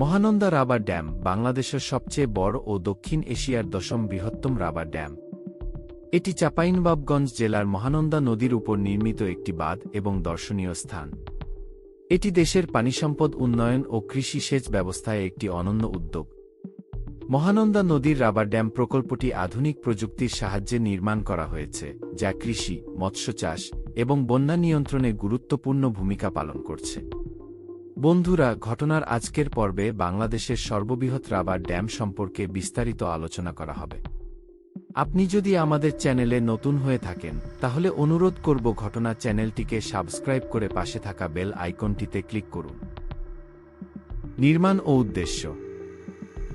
Mahananda rubber dam বাংলাদেশের সবচেয়ে বড় ও দক্ষিণ এশিয়ার দশম বৃহত্তম রাবার ড্যাম। এটি চাঁপাইনবাবগঞ্জ জেলার মহানন্দা নদীর উপর নির্মিত একটি বাঁধ এবং দর্শনীয় স্থান। এটি দেশের পানিসম্পদ উন্নয়ন ও কৃষি সেচ ব্যবস্থায় একটি অনন্য উদ্যোগ। মহানন্দা নদীর রাবার ড্যাম প্রকল্পটি আধুনিক প্রযুক্তির সাহায্যে নির্মাণ করা হয়েছে, যা কৃষি, মৎস্য চাষ এবং বন্যা নিয়ন্ত্রণে গুরুত্বপূর্ণ ভূমিকা পালন করছে। বন্ধুরা, ঘটনার আজকের পর্বে বাংলাদেশের সর্ববৃহৎ রাবার ড্যাম সম্পর্কে বিস্তারিত আলোচনা করা হবে। আপনি যদি আমাদের চ্যানেলে নতুন হয়ে থাকেন, তাহলে অনুরোধ করব ঘটনা চ্যানেলটিকে সাবস্ক্রাইব করে পাশে থাকা বেল আইকনটিতে ক্লিক করুন। নির্মাণ ও উদ্দেশ্য।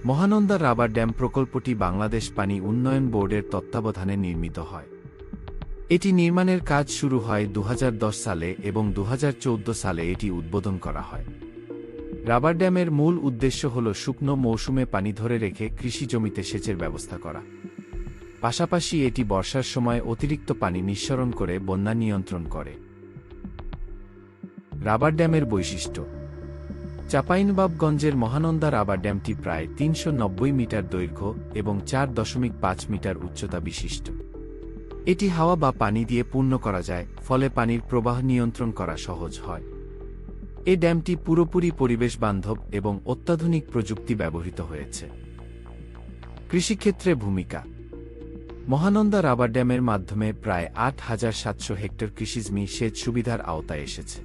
মহানন্দা রাবার ড্যাম প্রকল্পটি বাংলাদেশ পানি উন্নয়ন বোর্ডের তত্ত্বাবধানে নির্মিত হয়। এটি নির্মাণের কাজ শুরু হয় দু হাজার দশ সালে এবং দু হাজার চৌদ্দ সালে এটি উদ্বোধন করা হয়। রাবার ড্যামের মূল উদ্দেশ্য হল শুকনো মৌসুমে পানি ধরে রেখে কৃষি জমিতে সেচের ব্যবস্থা করা। পাশাপাশি এটি বর্ষার সময় অতিরিক্ত পানি নিঃসরণ করে বন্যা নিয়ন্ত্রণ করে। রাবার ড্যামের বৈশিষ্ট্য। চাঁপাইনবাবগঞ্জের মহানন্দা রাবার ড্যামটি প্রায় তিনশো নব্বই মিটার দৈর্ঘ্য এবং চার দশমিক পাঁচ মিটার উচ্চতা বিশিষ্ট। এটি হাওয়া বা পানি দিয়ে পূর্ণ করা যায়, ফলে পানির প্রবাহ নিয়ন্ত্রণ করা সহজ হয়। এ ড্যামটি পুরোপুরি পরিবেশ বান্ধব এবং অত্যাধুনিক প্রযুক্তি ব্যবহৃত হয়েছে। কৃষিক্ষেত্রে ভূমিকা। মহানন্দা রাবার ড্যামের মাধ্যমে প্রায় আট হাজার সাতশো হেক্টর কৃষিজমি সেচ সুবিধার আওতায় এসেছে।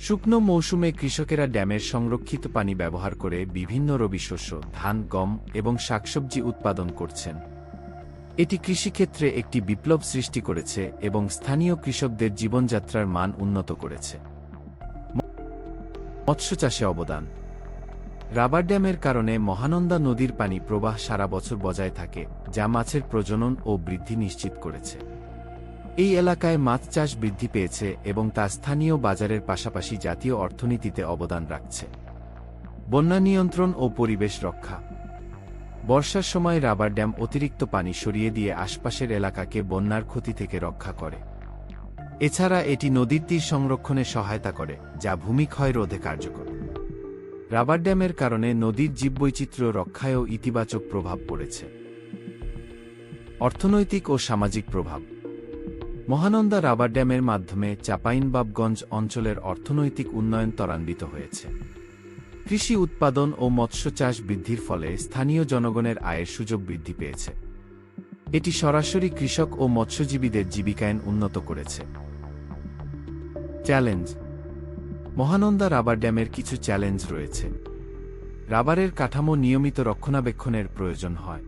শুকনো মৌসুমে কৃষকেরা ড্যামের সংরক্ষিত পানি ব্যবহার করে বিভিন্ন রবি শস্য ধান, গম এবং শাকসবজি উৎপাদন করছেন। এটি কৃষিক্ষেত্রে একটি বিপ্লব সৃষ্টি করেছে এবং স্থানীয় কৃষকদের জীবনযাত্রার মান উন্নত করেছে। মৎস্য চাষে অবদান। রাবার ড্যামের কারণে মহানন্দা নদীর পানি প্রবাহ সারা বছর বজায় থাকে, যা মাছের প্রজনন ও বৃদ্ধি নিশ্চিত করেছে। এই এলাকায় মাছ চাষ বৃদ্ধি পেয়েছে এবং তা স্থানীয় বাজারের পাশাপাশি জাতীয় অর্থনীতিতে অবদান রাখছে। বন্যা নিয়ন্ত্রণ ও পরিবেশ রক্ষা। বর্ষার সময় রাবার ড্যাম অতিরিক্ত পানি সরিয়ে দিয়ে আশপাশের এলাকাকে বন্যার ক্ষতি থেকে রক্ষা করে। এছাড়া এটি নদীর তীর সংরক্ষণে সহায়তা করে, যা ভূমিক্ষয় রোধে কার্যকর। রাবার ড্যামের কারণে নদীর জীববৈচিত্র্য রক্ষায়ও ইতিবাচক প্রভাব পড়েছে। অর্থনৈতিক ও সামাজিক প্রভাব। মহানন্দা রাবার ড্যামের মাধ্যমে চাঁপাইনবাবগঞ্জ অঞ্চলের অর্থনৈতিক উন্নয়ন ত্বরান্বিত হয়েছে। কৃষি উৎপাদন ও মৎস্য চাষ বৃদ্ধির ফলে স্থানীয় জনগণের আয়ের সুযোগ বৃদ্ধি পেয়েছে। এটি সরাসরি কৃষক ও মৎস্যজীবীদের জীবিকায়ন উন্নত করেছে। চ্যালেঞ্জ। মহানন্দা রাবার ড্যামের কিছু চ্যালেঞ্জ রয়েছে। রাবারের কাঠামো নিয়মিত রক্ষণাবেক্ষণের প্রয়োজন হয়।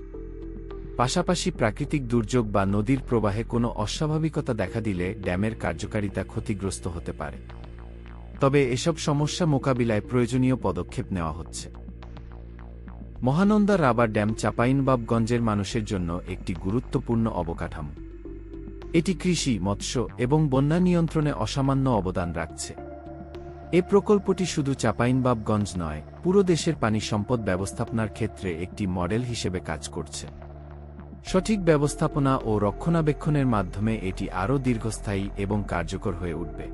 পাশাপাশি প্রাকৃতিক দুর্যোগ বা নদীর প্রবাহে কোনো অস্বাভাবিকতা দেখা দিলে ড্যামের কার্যকারিতা ক্ষতিগ্রস্ত হতে পারে। তবে এসব সমস্যা মোকাবিলায় প্রয়োজনীয় পদক্ষেপ নেওয়া হচ্ছে। মহানন্দা রাবার ড্যাম চাঁপাইনবাবগঞ্জের মানুষের জন্য একটি গুরুত্বপূর্ণ অবকাঠামো। এটি কৃষি, মৎস্য এবং বন্যা নিয়ন্ত্রণে অসামান্য অবদান রাখছে। এ প্রকল্পটি শুধু চাঁপাইনবাবগঞ্জ নয়, পুরো দেশের পানি সম্পদ ব্যবস্থাপনার ক্ষেত্রে একটি মডেল হিসেবে কাজ করছে। সঠিক ব্যবস্থাপনা ও রক্ষণাবেক্ষণের মাধ্যমে এটি আরও দীর্ঘস্থায়ী এবং কার্যকর হয়ে উঠবে।